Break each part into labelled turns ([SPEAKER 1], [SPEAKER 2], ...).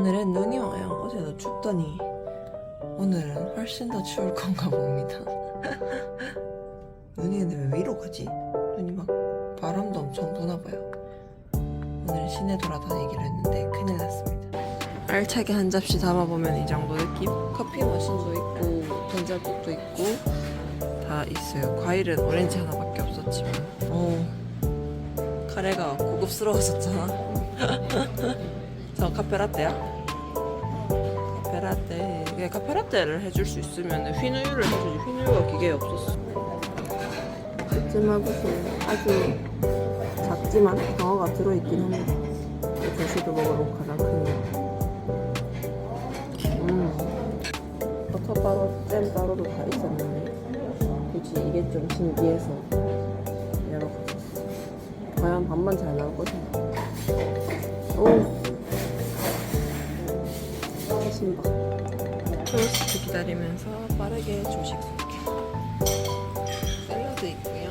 [SPEAKER 1] 오늘은 눈이 와요. 어제도 춥더니 오늘은 훨씬 더 추울 건가 봅니다. 눈이 근데 왜 위로 가지? 눈이 막 바람도 엄청 부나 봐요. 오늘 시내 돌아다니기로 했는데 큰일 났습니다. 알차게 한 접시 담아보면 이 정도 느낌? 커피 머신도 있고 된장국도 있고 다 있어요. 과일은 오렌지 하나밖에 없었지만 오 카레가 고급스러워졌잖아. 저 카페라떼야? 카페라떼. 이게 카페라떼를 해줄 수 있으면 휘누유를 해주지 휘누유가 기계에 없었어. 찜하고서 아주 작지만 방어가 들어있긴 합니다 제시도 먹으러 가장 큽니다 음. 버터 따로 잼 따로도 다 있었는데 굳이 이게 좀 신기해서 여러 가지 과연 밥만 잘 나올 것인가 오 신박 토스트 기다리면서 빠르게 조식 소개 샐러드 있고요.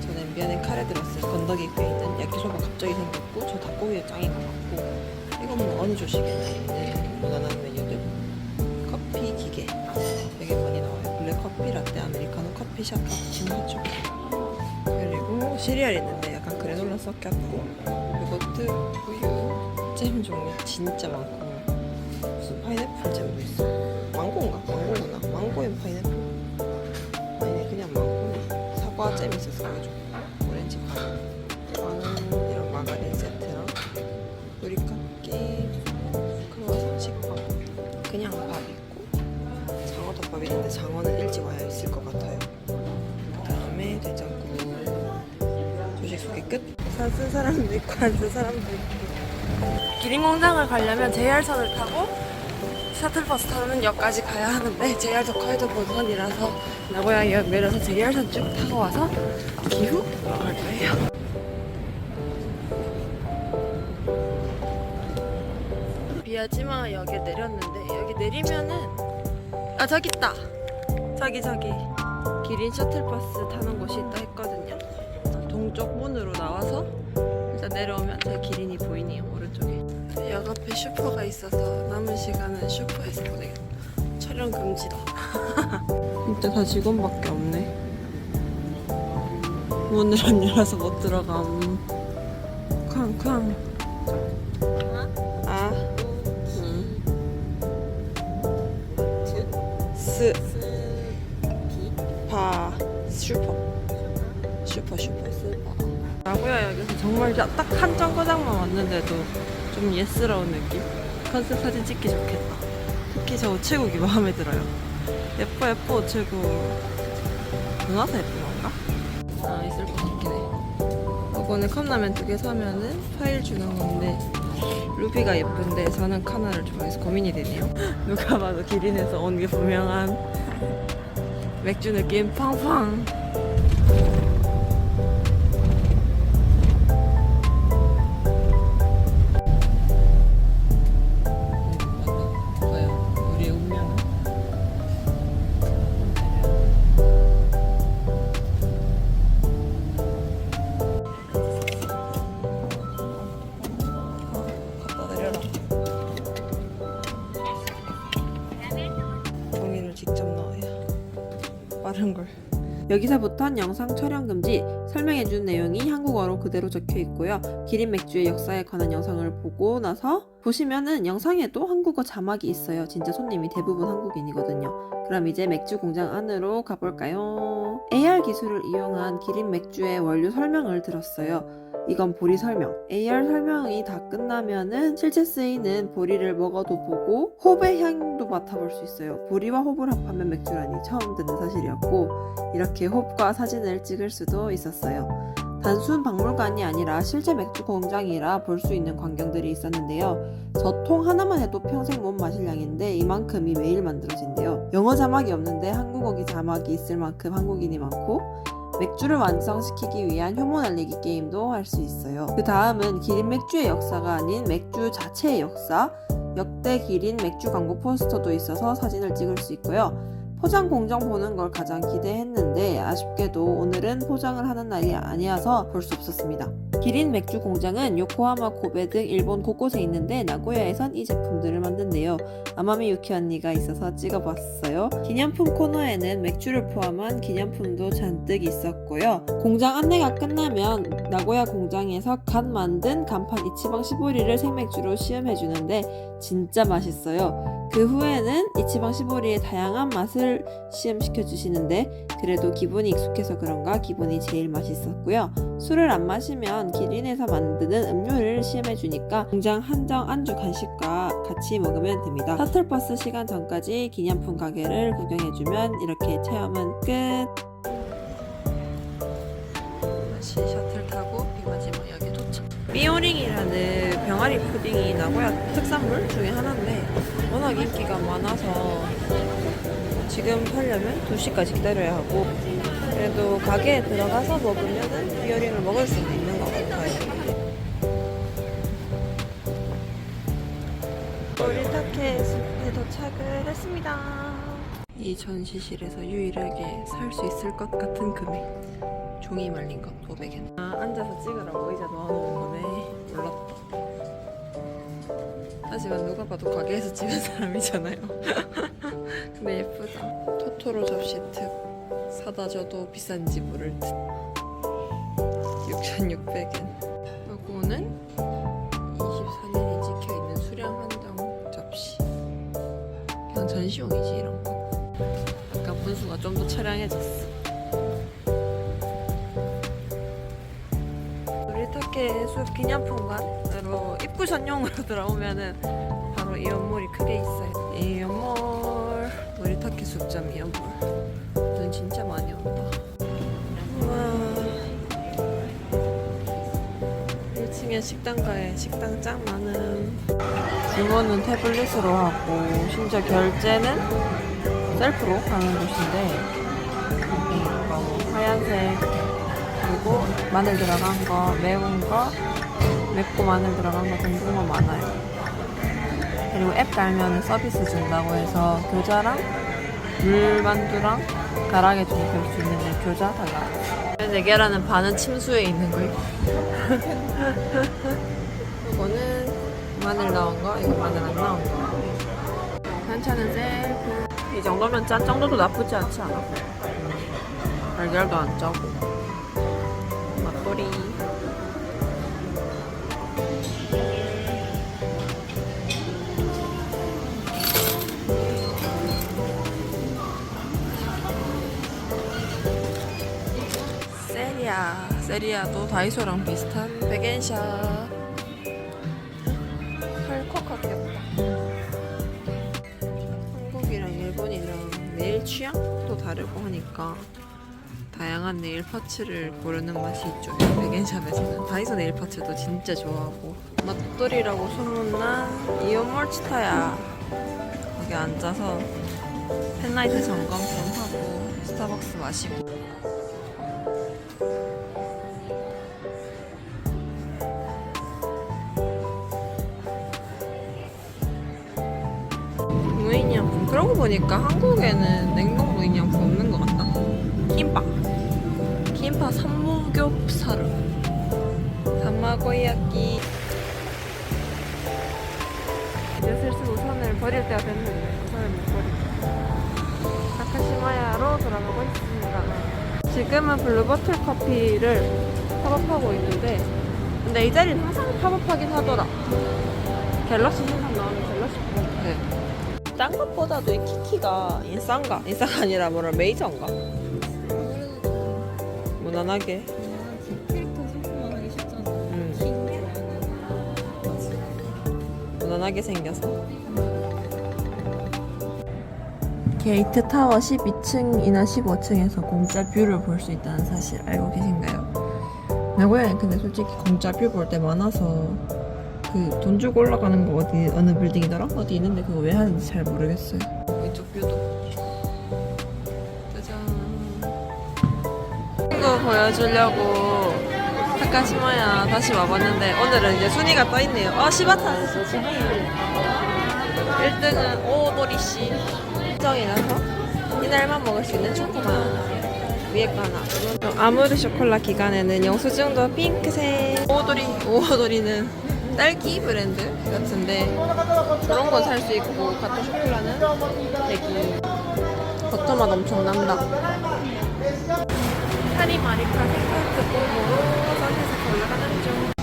[SPEAKER 1] 저 냄비안에 카레 들었어요. 건더기 꽤 있는 야끼소바 갑자기 생겼고 저 닭고기에 짱인 것 같고. 이건 뭐 어느 조식에나 있는 무난한 메뉴들. 커피 기계. 되게 많이 나와요. 블랙 커피 라떼 아메리카노 커피 샷 카푸치노 핫초코 그리고 시리얼 있는데 약간 그래놀라 섞였고. 요거트 우유 잼 종류 진짜 많고 무슨 파인애플 잼도 있어? 망고인가? 망고구나. 망고엔 파인애플. 아니네 그냥 망고네. 사과 잼 있어서 가지고. 오렌지 과일 빵은 이런 마가린 세트랑 우리깎기 크로와상 식빵 그냥 밥 있고 장어덮밥 있는데 장어는 일찍 와야 있을 것 같아요. 그 다음에 된장국 조식 소개 끝. 산쓴 사람도 있고 안 쓴 사람도 있고. 기린공장을 가려면 JR선을 타고 셔틀버스 타는 역까지 가야 하는데 JR 도카이도 본선이라서 나고야역 내려서 JR선 쭉 타고 와서 기후 들어갈 거예요. 비아지마 역에 내렸는데 여기 내리면은 아 저기 있다. 저기 저기 기린 셔틀버스 타는 곳이 있다 했거든요. 동쪽 문으로 나와서 일단 내려오면 제 기린이 보이네요 오른쪽에. 역 앞에 슈퍼가 있어서 남은 시간은 슈퍼에서 보내겠다. 촬영 금지다. 진짜 다 직원밖에 없네. 문을 안 열어서 못 들어감. 쾅쾅. 아. 응. 스. 파. 슈퍼. 슈퍼 슈퍼 스파. 나고야 여기서 정말 딱 한 정거장만 왔는데도 좀 예스러운 느낌? 컨셉 사진 찍기 좋겠다. 특히 저 우체국이 마음에 들어요. 예뻐 예뻐 우체국. 누나서 예쁜 건가? 아 있을 것 같긴 해. 이거는 컵라면 두 개 사면은 파일 주는 건데 루비가 예쁜데 저는 카나를 좋아해서 고민이 되네요. 누가 봐도 기린에서 온 게 분명한 맥주 느낌 팡팡. 여기서부턴 영상 촬영 금지, 설명해준 내용이 한국어로 그대로 적혀 있고요. 기린 맥주의 역사에 관한 영상을 보고 나서 보시면은 영상에도 한국어 자막이 있어요. 진짜 손님이 대부분 한국인이거든요. 그럼 이제 맥주 공장 안으로 가볼까요? AR 기술을 이용한 기린 맥주의 원료 설명을 들었어요. 이건 보리 설명. AR 설명이 다 끝나면은 실제 쓰이는 보리를 먹어도 보고 홉의 향도 맡아볼 수 있어요. 보리와 홉을 합하면 맥주라니 처음 듣는 사실이었고 이렇게 홉과 사진을 찍을 수도 있었어요. 단순 박물관이 아니라 실제 맥주 공장이라 볼 수 있는 광경들이 있었는데요. 저 통 하나만 해도 평생 못 마실 양인데 이만큼이 매일 만들어진대요. 영어 자막이 없는데 한국어 자막이 있을 만큼 한국인이 많고 맥주를 완성시키기 위한 효모 날리기 게임도 할 수 있어요. 그 다음은 기린 맥주의 역사가 아닌 맥주 자체의 역사, 역대 기린 맥주 광고 포스터도 있어서 사진을 찍을 수 있고요. 포장 공정 보는 걸 가장 기대했는데 아쉽게도 오늘은 포장을 하는 날이 아니어서 볼 수 없었습니다. 기린 맥주 공장은 요코하마, 고베 등 일본 곳곳에 있는데 나고야에선 이 제품들을 만든대요. 아마미 유키 언니가 있어서 찍어봤어요. 기념품 코너에는 맥주를 포함한 기념품도 잔뜩 있었고요. 공장 안내가 끝나면 나고야 공장에서 갓 만든 간판 이치방 시보리를 생맥주로 시음해주는데 진짜 맛있어요. 그 후에는 이치방 시보리의 다양한 맛을 시음시켜 주시는데 그래도 기분이 익숙해서 그런가 기분이 제일 맛있었고요. 술을 안 마시면 기린에서 만드는 음료를 시음해 주니까 공장 한정 안주 간식과 같이 먹으면 됩니다. 셔틀버스 시간 전까지 기념품 가게를 구경해 주면 이렇게 체험은 끝. 다시 셔틀 타고 비마지마역에 도착. 미오링이라는 병아리 푸딩이 나고야 특산물 중에 하나인데 워낙 인기가 많아서 지금 살려면 2시까지 기다려야 하고 그래도 가게에 들어가서 먹으면은 비어링을 먹을 수도 있는 도착을 했습니다. 이 전시실에서 유일하게 살 수 있을 것 같은 금액. 종이 말린 것 500엔. 아, 앉아서 찍으라고 의자 놓아놓은 거네. 몰랐다. 하지만 누가 봐도 가게에서 찍은 사람이잖아요. 근데 예쁘다. 토토로 접시 특. 사다 줘도 비싼 지 모를 듯. 6,600엔. 전시용이지 이런 거. 아까 분수가 좀 더 차량해졌어. 우리타케 숲 기념품관으로 입구 전용으로 들어오면은 바로 이 연몰이 크게 있어요. 이 연몰 우리타케 숲점 이 연몰. 눈 진짜 많이 온다. 1층에 식당가에 식당 짱 많음. 주문은 태블릿으로 하고 심지어 결제는 셀프로 하는 곳인데 뭐 하얀색 그리고 마늘 들어간 거 매운 거 맵고 마늘 들어간 거 등등 거 많아요. 그리고 앱 달면 서비스 준다고 해서 교자랑 물만두랑 가라게 좀볼수 있는데 교자 달라. 내 계란은 반은 침수에 있는 거예요. 이거는 마늘 나온 거, 이거 마늘 안 나온 거. 셀프. 이 정도면 짠 정도도 나쁘지 않지 않아? 달걀도 안 짜고. 맛돌이. 세리아. 세리아도 다이소랑 비슷한 백엔샤. 헐컥 같겠다. 한국이랑 일본이랑 네일 취향도 다르고 하니까 다양한 네일 파츠를 고르는 맛이 있죠. 백엔샵에서는 다이소 네일 파츠도 진짜 좋아하고 맛돌이라고 소문난 이온 몰 치타야 거기 앉아서 펜라이트 점검 좀 하고 스타벅스 마시고 그러고 보니까 한국에는 냉동 무인양품 없는 것 같다. 김밥. 김밥 삼무겹살을 담마고야끼. 이제 슬슬 우산을 버릴 때가 됐는데 우산을 못 버리고. 타카시마야로 돌아가고 있습니다. 지금은 블루버틀 커피를 팝업하고 있는데 근데 이 자리는 항상 팝업하긴 하더라. 갤럭시 항상 나오는 딴 것보다도 이 키키가 인싼가? 인싸가 아니라 뭐라 메이저인가? 무난하게. 음,
[SPEAKER 2] 킹
[SPEAKER 1] 무난하게 생겨서 게이트 타워 12층이나 15층에서 공짜 뷰를 볼 수 있다는 사실 알고 계신가요? 나고야는 근데 솔직히 공짜 뷰 볼 때 많아서 그 돈 주고 올라가는 거 어디 어느 빌딩이더라? 어디 있는데 그거 왜 하는지 잘 모르겠어요. 이쪽 뷰도 짜잔. 이거 보여주려고 타카시마야 다시 와봤는데 오늘은 이제 순위가 떠 있네요. 어 시바타 1등은 오보리 씨. 정이라서 이날만 먹을 수 있는 초코맛. 위에 거 하나. 아무르 쇼콜라 기간에는 영수증도 핑크색. 오오도리 오오도리는 딸기 브랜드 같은데 저런 건 살 수 있고 가토 쇼콜라는 대기. 버터 맛 엄청 난다. 파리 마리카 생카트 뽕으로 선셋에서 올라가는 중.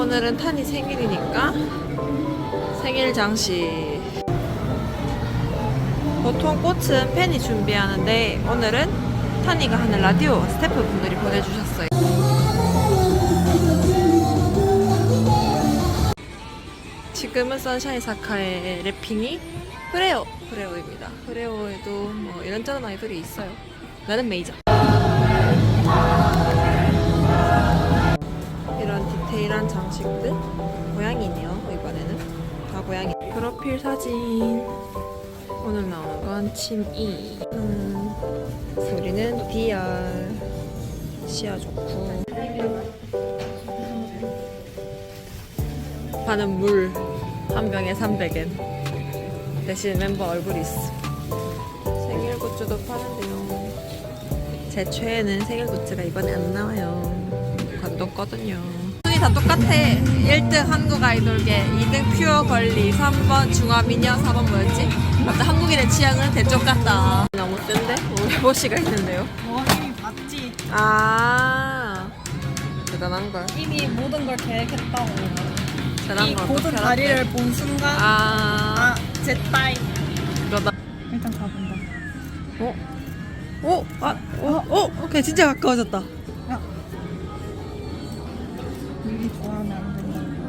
[SPEAKER 1] 오늘은 탄이 생일이니까 생일 장식 보통 꽃은 팬이 준비하는데 오늘은 탄이가 하는 라디오 스태프분들이 보내주셨어요. 지금은 선샤인 사카의 래핑이 프레오 프레오입니다. 프레오에도 뭐 이런저런 아이돌이 있어요. 나는 메이저 디테일한 장식들? 고양이네요 이번에는. 다 고양이. 프로필 사진. 오늘 나오는 건 침이. 음, 소리는 DR 시야 좋고. 파는 물. 한 병에 300엔. 대신 멤버 얼굴이 있어. 생일 굿즈도 파는데요. 제 최애는 생일 굿즈가 이번에 안 나와요. 관뒀거든요. 다 똑같아. 1등 한국 아이돌계, 2등 퓨어 걸리, 3번 중화미녀, 4번 뭐였지? 맞다, 한국인의 취향은 대쪽 같다. 너무 센데? 우리 보시가 있는데요.
[SPEAKER 2] 와 이미 봤지.
[SPEAKER 1] 아, 대단한걸.
[SPEAKER 2] 이미 모든 걸 계획했다고.
[SPEAKER 1] 대단한 이걸
[SPEAKER 2] 고든 다리를? 본 순간
[SPEAKER 1] 아,
[SPEAKER 2] 아 제 따위.
[SPEAKER 1] 그러다.
[SPEAKER 2] 일단 가본다.
[SPEAKER 1] 어? 어? 아, 어? 어? 오케이, 진짜 가까워졌다.
[SPEAKER 2] 미리 좋아하면 안 된다.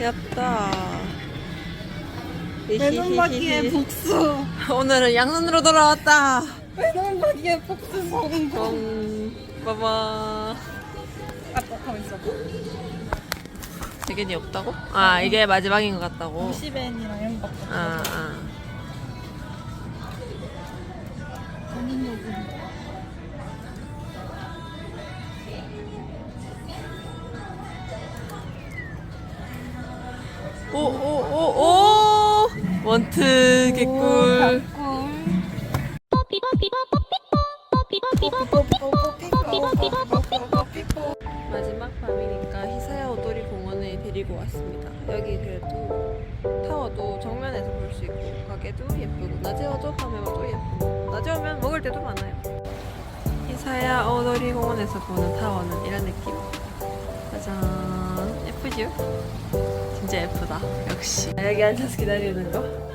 [SPEAKER 1] 였다.
[SPEAKER 2] 외눈박이의 복수.
[SPEAKER 1] 오늘은 양손으로 돌아왔다.
[SPEAKER 2] 외눈박이의 복수 성공.
[SPEAKER 1] 뻥, 빠바.
[SPEAKER 2] 아, 또 가만 있어.
[SPEAKER 1] 대견이 없다고? 아, 이게 마지막인 것 같다고.
[SPEAKER 2] 50엔이랑 이런 거.
[SPEAKER 1] 아, 아. 원트 개꿀. 마지막 밤이니까 히사야 오도리 공원에 데리고 왔습니다. 여기 그래도 타워도 정면에서 볼 수 있고 가게도 예쁘고 낮에 와도 밤에 와도 예쁘고 낮에 오면 먹을 때도 많아요. 히사야 오도리 공원에서 보는 타워는 이런 느낌. 짜잔 예쁘죠? 진짜 예쁘다. 역시 여기 앉아서 기다리는 거.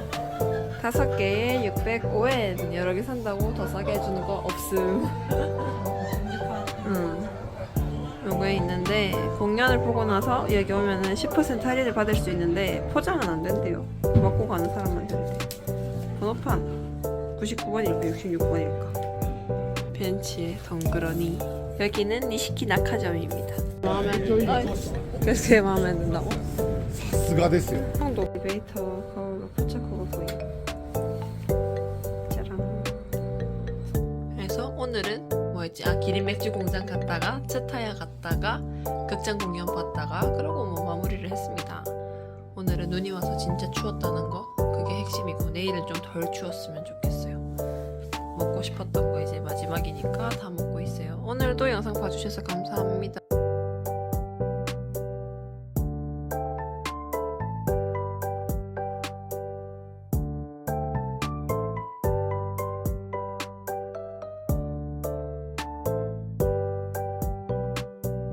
[SPEAKER 1] 다섯 개에 605엔 여러 개 산다고 더 싸게 해주는 거 없음. 음. 요게 있는데 공연을 보고 나서 여기 오면은 10% 할인을 받을 수 있는데 포장은 안 된대요. 먹고 가는 사람만 된대. 번호판 99번일까 66번일까. 벤치에 덩그러니. 여기는 니시키 낙하점입니다. 마음에 든다. 아, 그래서 마음에 든다고?
[SPEAKER 3] 사스가 됐어요.
[SPEAKER 1] 형도 엘베이터 거울로 붙여 뭐였지? 아 기린 맥주 공장 갔다가 츠타야 갔다가 극장 공연 봤다가 그러고 뭐 마무리를 했습니다. 오늘은 눈이 와서 진짜 추웠다는 거 그게 핵심이고 내일은 좀 덜 추웠으면 좋겠어요. 먹고 싶었던 거 이제 마지막이니까 다 먹고 있어요. 오늘도 영상 봐주셔서 감사합니다.